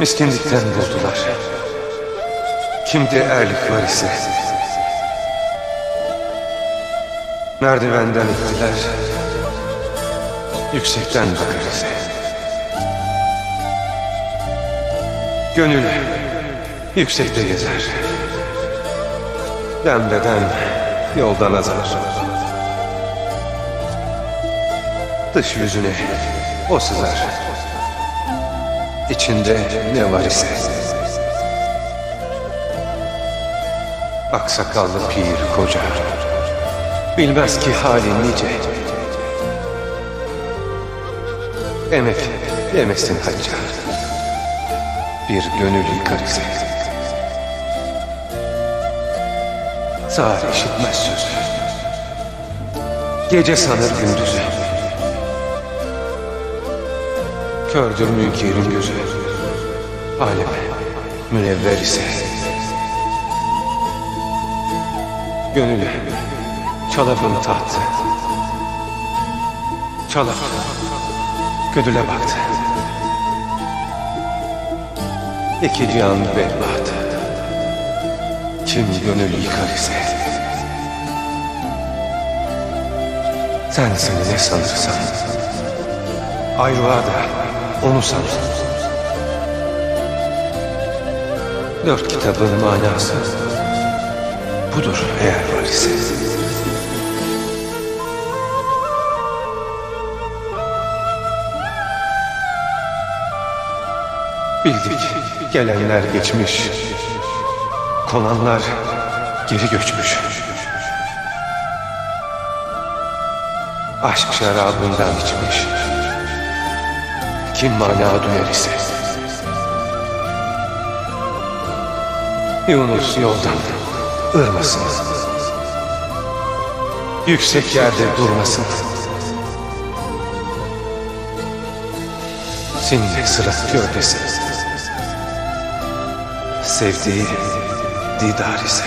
Miskinlikten buldular. Kimde erlik var ise. Merdivenden ittiler. Yüksekten bakar ise. Gönül yüksekte gezer. Dembeden yoldan azar. Dış yüzüne o sızar. İçinde ne var ise. Aksakallı pir koca. Bilmez ki halin nice. Emek yemesin hacca. Bir gönül yıkar ise. Sağır işitmez sözü. Gece sanır gündüzü. Kördür münkerin gözü. Aleme münevver ise. Gönülü çalafın tahtı. Çalaf gönüle baktı. İki cihan bedbaht. Kim gönül yıkar ise. Sen seni ne sanırsan. Ayva da onu sanır. Dört kitabın manası budur eğer var ise. Bildik gelenler geçmiş, konanlar geri göçmüş. Aşk şarabından içmiş. Kim mana duyar ise. Yunus yoldan ırmasın. Yüksek yerde durmasın. Sinne sırat gövdesi. Sevdiği didar ise.